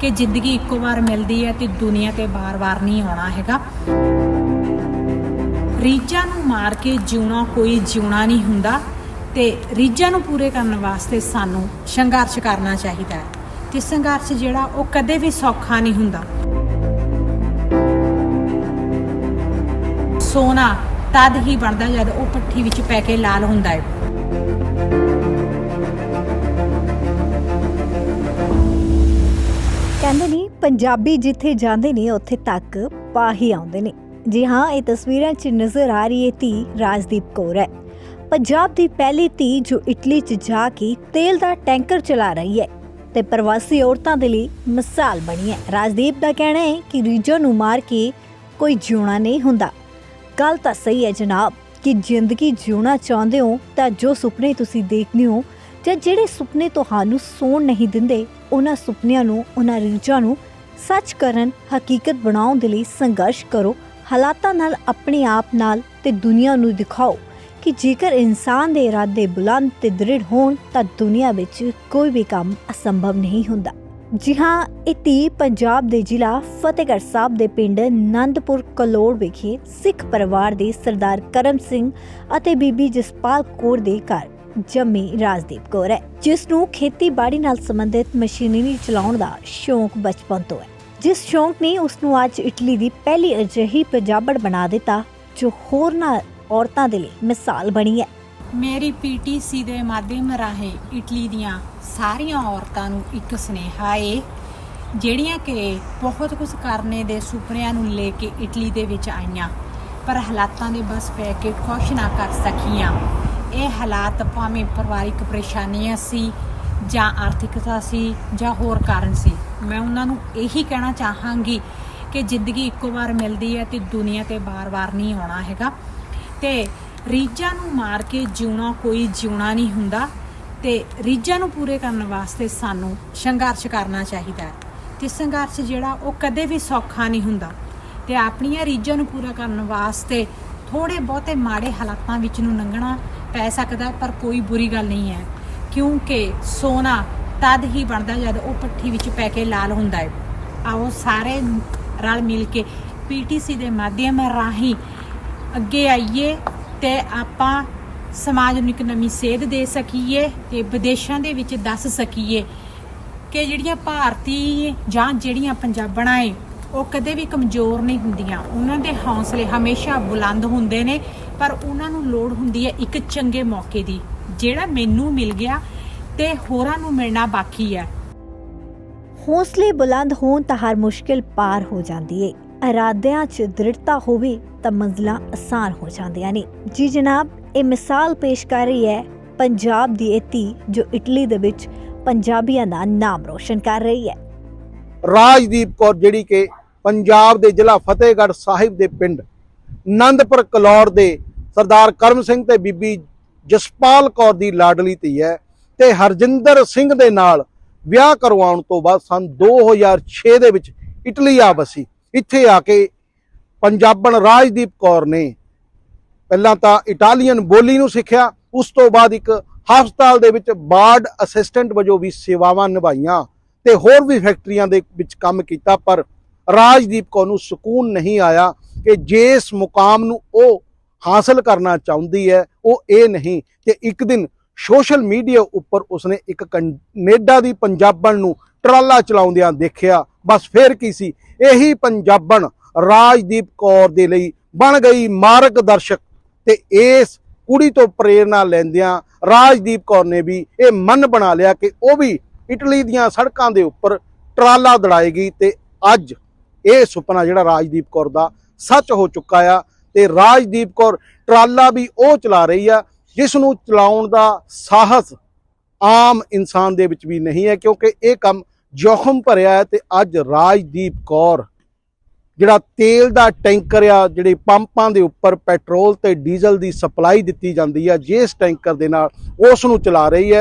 ਕਿ ਜ਼ਿੰਦਗੀ ਇੱਕੋ ਵਾਰ ਮਿਲਦੀ ਹੈ ਤੇ ਦੁਨੀਆ ਤੇ ਬਾਰ-ਬਾਰ ਨਹੀਂ ਆਉਣਾ ਹੈਗਾ। ਰੀਝਾਂ ਨੂੰ ਮਾਰ ਕੇ ਜਿਉਣਾ ਕੋਈ ਜਿਉਣਾ ਨਹੀਂ ਹੁੰਦਾ ਤੇ ਰੀਝਾਂ ਨੂੰ ਪੂਰੇ ਕਰਨ ਵਾਸਤੇ ਸਾਨੂੰ ਸੰਘਰਸ਼ ਕਰਨਾ ਚਾਹੀਦਾ ਹੈ ਤੇ ਸੰਘਰਸ਼ ਜਿਹੜਾ ਉਹ ਕਦੇ ਵੀ ਸੌਖਾ ਨਹੀਂ ਹੁੰਦਾ। ਸੋਨਾ ਤਦ ਹੀ ਬਣਦਾ ਜਦ ਉਹ ਪੱਠੀ ਵਿੱਚ ਪੈ ਕੇ ਲਾਲ ਹੁੰਦਾ ਹੈ। ਕਹਿੰਦੇ ਨੇ, ਪੰਜਾਬੀ ਜਿੱਥੇ ਜਾਂਦੇ ਨੇ, ਉੱਥੇ ਤੱਕ ਪਾ ਹੀ ਆਉਂਦੇ ਨੇ। ਜੀ ਹਾਂ, ਇਹ ਤਸਵੀਰਾਂ 'ਚ ਨਜ਼ਰ ਆ ਰਹੀ ਹੈ ਧੀ ਰਾਜਦੀਪ ਕੌਰ ਹੈ। ਪੰਜਾਬ ਦੀ ਪਹਿਲੀ ਧੀ ਜੋ ਇਟਲੀ 'ਚ ਜਾ ਕੇ ਤੇਲ ਦਾ ਟੈਂਕਰ ਚਲਾ ਰਹੀ ਹੈ ਤੇ ਪ੍ਰਵਾਸੀ ਔਰਤਾਂ ਦੇ ਲਈ ਮਿਸਾਲ ਬਣੀ ਹੈ। ਰਾਜਦੀਪ ਦਾ ਕਹਿਣਾ ਹੈ ਕਿ ਰੀਜਨ ਨੂੰ ਮਾਰ ਕੇ ਕੋਈ ਜਿਉਣਾ ਨਹੀਂ ਹੁੰਦਾ। ਗੱਲ ਤਾਂ ਸਹੀ ਹੈ ਜਨਾਬ ਕਿ ਜ਼ਿੰਦਗੀ ਜਿਉਣਾ ਚਾਹੁੰਦੇ ਹੋ ਤਾਂ ਜੋ ਸੁਪਨੇ ਤੁਸੀਂ ਦੇਖਦੇ ਹੋ ਜਾਂ ਜਿਹੜੇ ਸੁਪਨੇ ਤੁਹਾਨੂੰ ਸੌਣ ਨਹੀਂ ਦਿੰਦੇ, ਉਹਨਾਂ ਸੁਪਨਿਆਂ ਨੂੰ, ਉਹਨਾਂ ਰੀਝਾਂ ਨੂੰ ਸੱਚ ਕਰਨ, ਹਕੀਕਤ ਬਣਾਉਣ ਦੇ ਲਈ ਸੰਘਰਸ਼ ਕਰੋ। ਹਾਲਾਤਾਂ ਨਾਲ ਆਪਣੇ ਆਪ ਨਾਲ ਤੇ ਦੁਨੀਆ ਨੂੰ ਦਿਖਾਓ ਕਿ ਜੇਕਰ ਇਨਸਾਨ ਦੇ ਇਰਾਦੇ ਬੁਲੰਦ ਤੇ ਦ੍ਰਿੜ ਹੋਣ, ਤਾਂ ਦੁਨੀਆ ਵਿੱਚ ਕੋਈ ਵੀ ਕੰਮ ਅਸੰਭਵ ਨਹੀਂ ਹੁੰਦਾ। ਜੀ ਹਾਂ, ਇਹ ਧੀ ਪੰਜਾਬ ਦੇ ਜ਼ਿਲ੍ਹਾ ਫਤਿਹਗੜ੍ਹ ਸਾਹਿਬ ਦੇ ਪਿੰਡ ਨੰਦਪੁਰ ਕਲੋੜ ਵਿਖੇ ਸਿੱਖ ਪਰਿਵਾਰ ਦੇ ਸਰਦਾਰ ਕਰਮ ਸਿੰਘ ਅਤੇ ਬੀਬੀ ਜਸਪਾਲ ਕੌਰ ਦੇ ਘਰ ਜੰਮੀ ਰਾਜਦੀਪ ਕੌਰ ਹੈ, ਜਿਸ ਨੂੰ ਖੇਤੀਬਾੜੀ ਨਾਲ ਸੰਬੰਧਿਤ ਮਸ਼ੀਨਰੀ ਚਲਾਉਣ ਦਾ ਸ਼ੌਂਕ ਬਚਪਨ ਤੋਂ ਹੈ। ਜਿਸ ਸ਼ੌਂਕ ਨੇ ਉਸ ਨੂੰ ਅੱਜ ਇਟਲੀ ਦੀ ਪਹਿਲੀ ਅਜਿਹੀ ਪੰਜਾਬੜ ਬਣਾ ਦਿੱਤਾ, ਜੋ ਹੋਰਨਾਂ ਔਰਤਾਂ ਦੇ ਲਈ ਮਿਸਾਲ ਬਣੀ ਹੈ। ਮੇਰੀ ਪੀਟੀਸੀ ਦੇ ਮਾਧਿਅਮ ਰਾਹੀਂ ਇਟਲੀ ਦੀਆਂ ਸਾਰੀਆਂ ਔਰਤਾਂ ਨੂੰ ਇੱਕ ਸੁਨੇਹਾ ਏ, ਜਿਹੜੀਆਂ ਕਿ ਬਹੁਤ ਕੁਝ ਕਰਨੇ ਦੇ ਸੁਪਨਿਆਂ ਨੂੰ ਲੈ ਕੇ ਇਟਲੀ ਦੇ ਵਿੱਚ ਆਈਆਂ, ਪਰ ਹਾਲਾਤਾਂ ਦੇ ਬਸ ਪੈ ਕੇ ਕੁਛ ਨਾ ਕਰ ਸਕੀਆਂ। ਇਹ ਹਾਲਾਤ ਭਾਵੇਂ ਪਰਿਵਾਰਿਕ ਪਰੇਸ਼ਾਨੀਆਂ ਸੀ ਜਾਂ ਆਰਥਿਕਤਾ ਸੀ ਜਾਂ ਹੋਰ ਕਾਰਨ ਸੀ, ਮੈਂ ਉਹਨਾਂ ਨੂੰ ਇਹੀ ਕਹਿਣਾ ਚਾਹਾਂਗੀ ਕਿ ਜ਼ਿੰਦਗੀ ਇੱਕੋ ਵਾਰ ਮਿਲਦੀ ਹੈ ਤੇ ਦੁਨੀਆ ਤੇ ਬਾਰ-ਬਾਰ ਨਹੀਂ ਆਉਣਾ ਹੈਗਾ। ਤੇ ਰੀਝਾਂ ਨੂੰ ਮਾਰ ਕੇ ਜਿਉਣਾ ਕੋਈ ਜਿਉਣਾ ਨਹੀਂ ਹੁੰਦਾ ਤੇ ਰੀਝਾਂ ਨੂੰ ਪੂਰੇ ਕਰਨ ਵਾਸਤੇ ਸਾਨੂੰ ਸੰਘਰਸ਼ ਕਰਨਾ ਚਾਹੀਦਾ ਹੈ। ਤੇ ਸੰਘਰਸ਼ ਜਿਹੜਾ ਉਹ ਕਦੇ ਵੀ ਸੌਖਾ ਨਹੀਂ ਹੁੰਦਾ। ਤੇ ਆਪਣੀਆਂ ਰੀਝਾਂ ਨੂੰ ਪੂਰਾ ਕਰਨ ਵਾਸਤੇ ਥੋੜੇ ਬਹੁਤੇ ਮਾੜੇ ਹਾਲਾਤਾਂ ਵਿੱਚ ਨੂੰ ਲੰਘਣਾ ਪੈ ਸਕਦਾ, ਪਰ ਕੋਈ ਬੁਰੀ ਗੱਲ ਨਹੀਂ ਹੈ। ਕਿਉਂਕਿ ਸੋਨਾ ਤਦ ਹੀ ਬਣਦਾ ਜਦ ਉਹ ਪੱਠੀ ਵਿੱਚ ਪੈ ਕੇ ਲਾਲ ਹੁੰਦਾ ਹੈ। ਆਓ ਸਾਰੇ ਰਲ ਮਿਲ ਕੇ ਪੀਟੀਸੀ ਦੇ ਮਾਧਿਅਮ ਰਾਹੀਂ ਅੱਗੇ ਆਈਏ ਤੇ ਆਪਾਂ ਸਮਾਜ ਨੂੰ ਇੱਕ ਨਵੀਂ ਸੇਧ ਦੇ ਸਕੀਏ ਤੇ ਵਿਦੇਸ਼ਾਂ ਦੇ ਵਿੱਚ ਦੱਸ ਸਕੀਏ ਕਿ ਜਿਹੜੀਆਂ ਭਾਰਤੀ ਜਾਂ ਜਿਹੜੀਆਂ ਪੰਜਾਬਣਾਂ ਏ, ਉਹ ਕਦੇ ਵੀ ਕਮਜ਼ੋਰ ਨਹੀਂ ਹੁੰਦੀਆਂ। ਉਹਨਾਂ ਦੇ ਹੌਸਲੇ ਹਮੇਸ਼ਾ ਬੁਲੰਦ ਹੁੰਦੇ ਨੇ। ਪਰ ਉਹਨਾਂ ਨੂੰ ਲੋੜ ਹੁੰਦੀ ਹੈ ਇੱਕ ਚੰਗੇ ਮੌਕੇ ਦੀ ਜਿਹੜਾ ਮੈਨੂੰ ਮਿਲ ਗਿਆ ਤੇ ਹੋਰਾਂ ਨੂੰ ਮਿਲਣਾ ਬਾਕੀ ਹੈ। ਹੌਸਲੇ ਬੁਲੰਦ ਹੋਣ ਤਾਂ ਹਰ ਮੁਸ਼ਕਿਲ ਪਾਰ ਹੋ ਜਾਂਦੀ ਏ। ਇਰਾਦਿਆਂ 'ਚ ਦ੍ਰਿੜਤਾ ਹੋਵੇ ਤਾਂ ਮੰਜ਼ਲਾਂ ਆਸਾਨ ਹੋ ਜਾਂਦੀਆਂ ਨੇ। ਜੀ ਜਨਾਬ ਇਹ ਮਿਸਾਲ ਪੇਸ਼ ਕਰ ਰਹੀ ਹੈ ਪੰਜਾਬ ਦੀ ਇਹ ਧੀ ਜੋ ਇਟਲੀ ਦੇ ਵਿੱਚ ਪੰਜਾਬੀਆਂ ਦਾ ਨਾਮ ਰੋਸ਼ਨ ਕਰ ਰਹੀ ਹੈ। ਰਾਜਦੀਪ ਕੌਰ ਜਿਹੜੀ ਕਿ ਪੰਜਾਬ ਦੇ ਜ਼ਿਲ੍ਹਾ ਫਤਿਹਗੜ੍ਹ ਸਾਹਿਬ ਦੇ ਪਿੰਡ ਨੰਦਪੁਰ ਕਲੌੜ ਦੇ ਸਰਦਾਰ ਕਰਮ ਸਿੰਘ ਤੇ ਬੀਬੀ ਜਸਪਾਲ ਕੌਰ ਦੀ ਲਾਡਲੀ ਧੀ ਹੈ ਤੇ ਹਰਜਿੰਦਰ ਸਿੰਘ ਦੇ ਨਾਲ ਵਿਆਹ ਕਰਵਾਉਣ ਤੋਂ ਬਾਅਦ ਸਨ 2006 ਦੇ ਵਿੱਚ ਇਟਲੀ ਆ ਵਸੀ। ਇੱਥੇ ਆ ਕੇ ਪੰਜਾਬਣ ਰਾਜਦੀਪ ਕੌਰ ਨੇ ਪਹਿਲਾਂ ਤਾਂ ਇਟਾਲੀਅਨ ਬੋਲੀ ਨੂੰ ਸਿੱਖਿਆ, ਉਸ ਤੋਂ ਬਾਅਦ ਇੱਕ ਹਸਪਤਾਲ ਦੇ ਵਿੱਚ ਬਾਰਡ ਅਸਿਸਟੈਂਟ ਵਜੋਂ ਵੀ ਸੇਵਾਵਾਂ ਨਿਭਾਈਆਂ ਤੇ ਹੋਰ ਵੀ ਫੈਕਟਰੀਆਂ ਦੇ ਵਿੱਚ ਕੰਮ ਕੀਤਾ, ਪਰ ਰਾਜਦੀਪ ਕੌਰ ਨੂੰ ਸਕੂਨ ਨਹੀਂ ਆਇਆ ਕਿ ਜਿਸ ਮੁਕਾਮ ਨੂੰ ਉਹ ਹਾਸਲ ਕਰਨਾ ਚਾਹੁੰਦੀ ਹੈ, ਉਹ ਇਹ ਨਹੀਂ ਕਿ ਇੱਕ ਦਿਨ ਸੋਸ਼ਲ ਮੀਡੀਆ ਉੱਪਰ ਉਸਨੇ ਇੱਕ ਕੈਨੇਡਾ ਦੀ ਪੰਜਾਬਣ ਨੂੰ ਟਰਾਲਾ ਚਲਾਉਂਦਿਆਂ ਦੇਖਿਆ, ਬਸ ਫੇਰ ਕੀ ਸੀ? ਇਹੀ ਪੰਜਾਬਣ ਰਾਜਦੀਪ ਕੌਰ ਦੇ ਲਈ ਬਣ ਗਈ ਮਾਰਗ ਦਰਸ਼ਕ ਤੇ ਇਸ ਕੁੜੀ ਤੋਂ ਪ੍ਰੇਰਣਾ ਲੈਂਦਿਆਂ ਰਾਜਦੀਪ ਕੌਰ ਨੇ ਵੀ ਇਹ ਮਨ ਬਣਾ ਲਿਆ ਕਿ ਉਹ ਵੀ ਇਟਲੀ ਦੀਆਂ ਸੜਕਾਂ ਦੇ ਉੱਪਰ ਟਰਾਲਾ ਦੜਾਏਗੀ ਤੇ ਅੱਜ ਇਹ ਸੁਪਨਾ ਜਿਹੜਾ ਰਾਜਦੀਪ ਕੌਰ ਦਾ ਸੱਚ ਹੋ ਚੁੱਕਾ ਆ ਤੇ ਰਾਜਦੀਪ ਕੌਰ ਟਰਾਲਾ ਵੀ ਉਹ ਚਲਾ ਰਹੀ ਆ ਜਿਸ ਨੂੰ ਚਲਾਉਣ ਦਾ ਸਾਹਸ ਆਮ ਇਨਸਾਨ ਦੇ ਵਿੱਚ ਵੀ ਨਹੀਂ ਹੈ, ਕਿਉਂਕਿ ਇਹ ਕੰਮ ਜੋਖਮ ਭਰਿਆ ਹੈ ਤੇ ਅੱਜ ਰਾਜਦੀਪ ਕੌਰ, ਜਿਹੜਾ ਤੇਲ ਦਾ ਟੈਂਕਰ ਆ, ਜਿਹੜੇ ਪੰਪਾਂ ਦੇ ਉੱਪਰ ਪੈਟਰੋਲ ਤੇ ਡੀਜ਼ਲ ਦੀ ਸਪਲਾਈ ਦਿੱਤੀ ਜਾਂਦੀ ਆ, ਜਿਸ ਟੈਂਕਰ ਦੇ ਨਾਲ ਉਸ ਨੂੰ ਚਲਾ ਰਹੀ ਹੈ।